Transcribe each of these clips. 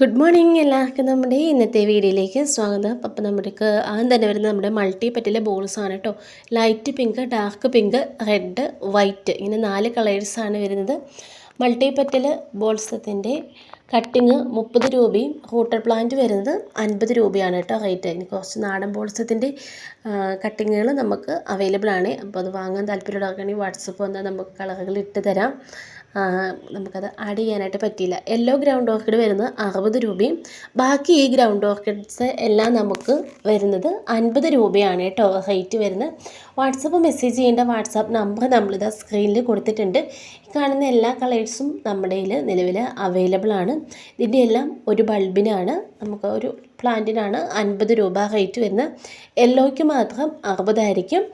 Good morning എല്ലാവർക്കും. നമ്മുടെ ഇന്നത്തെ വീഡിയോയിലേക്ക് സ്വാഗതം. അപ്പോൾ നമ്മുടെക്ക് ആദ്യം തന്നെ വരുന്നത് നമ്മുടെ മൾട്ടി പറ്റിലെ ബോൾസാണ് കേട്ടോ light pink dark pink red white ഇങ്ങനെ നാല് കളേഴ്സാണ് വരുന്നത്. മൾട്ടി പെറ്റൽ ബോൾസത്തിന്റെ കട്ടിങ് മുപ്പത് രൂപയും റൂട്ടർ പ്ലാന്റ് വരുന്നത് അൻപത് രൂപയാണ് കേട്ടോ റേറ്റ് ഇനി കുറച്ച് നാടൻ ബോൾസത്തിന്റെ കട്ടിങ്ങുകൾ നമുക്ക് അവൈലബിൾ ആണ്. അപ്പോൾ അത് വാങ്ങാൻ താല്പര്യമുള്ളവർക്കാണെങ്കിൽ വാട്സപ്പ് വന്നാൽ നമുക്ക് കളറുകൾ ഇട്ട് തരാം. നമുക്കത് ആഡ് ചെയ്യാനായിട്ട് പറ്റിയില്ല. യെല്ലോ ഗ്രൗണ്ട് ഓർക്കിഡ് വരുന്നത് അറുപത് രൂപയും ബാക്കി ഈ ഗ്രൗണ്ട് ഓർക്കിഡ്സ് എല്ലാം നമുക്ക് വരുന്നത് അൻപത് രൂപയാണ് കേട്ടോ റേറ്റ് വരുന്നത്. വാട്സപ്പ് മെസ്സേജ് ചെയ്യേണ്ട വാട്സാപ്പ് നമ്പർ നമ്മളിത് സ്ക്രീനിൽ കൊടുത്തിട്ടുണ്ട്. ഈ കാണുന്ന എല്ലാ കളേഴ്സും നമ്മുടെ കയ്യിൽ നിലവിൽ അവൈലബിൾ ആണ്. ഇതിന്റെ എല്ലാം ഒരു ബൾബിനാണ് നമുക്ക് ഒരു പ്ലാന്റിനാണ് അൻപത് രൂപ റേറ്റ് വരുന്നത്. യെല്ലോയ്ക്ക് മാത്രം അറുപതായിരിക്കും.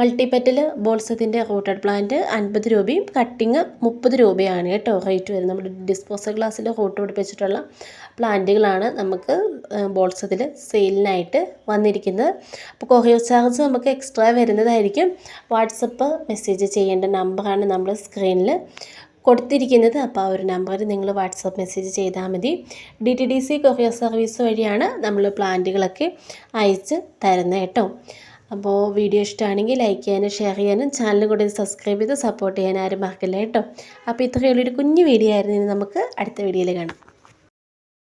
മൾട്ടിപ്പറ്റൽ ബോൾസത്തിന്റെ റോട്ടഡ് പ്ലാന്റ് അൻപത് രൂപയും കട്ടിങ് മുപ്പത് രൂപയാണ് കേട്ടോ റേറ്റ് വരുന്നത്. നമ്മുടെ ഡിസ്പോസൽ ഗ്ലാസ്സിൽ റോട്ട് പിടിപ്പിച്ചിട്ടുള്ള പ്ലാന്റുകളാണ് നമുക്ക് ബോൾസത്തിൽ സെയിലിനായിട്ട് വന്നിരിക്കുന്നത്. അപ്പോൾ കൊറിയർ ചാർജ് നമുക്ക് എക്സ്ട്രാ വരുന്നതായിരിക്കും. വാട്സപ്പ് മെസ്സേജ് ചെയ്യേണ്ട നമ്പറാണ് നമ്മൾ സ്ക്രീനിൽ കൊടുത്തിരിക്കുന്നത്. അപ്പോൾ ആ ഒരു നമ്പറിൽ നിങ്ങൾ വാട്സപ്പ് മെസ്സേജ് ചെയ്താൽ മതി. D T D C courier service വഴിയാണ് നമ്മൾ പ്ലാന്റുകളൊക്കെ അയച്ച് തരുന്നത് കേട്ടോ. അപ്പോൾ വീഡിയോ ഇഷ്ടമാണെങ്കിൽ ലൈക്ക് ചെയ്യാനും ഷെയർ ചെയ്യാനും ചാനൽ കൂടെ സബ്സ്ക്രൈബ് ചെയ്ത് സപ്പോർട്ട് ചെയ്യാൻ ആരും മറക്കില്ല കേട്ടോ. അപ്പോൾ ഇത്രയുള്ളൊരു കുഞ്ഞു വീഡിയോ ആയിരുന്നു. ഇനി നമുക്ക് അടുത്ത വീഡിയോയിൽ കാണാം.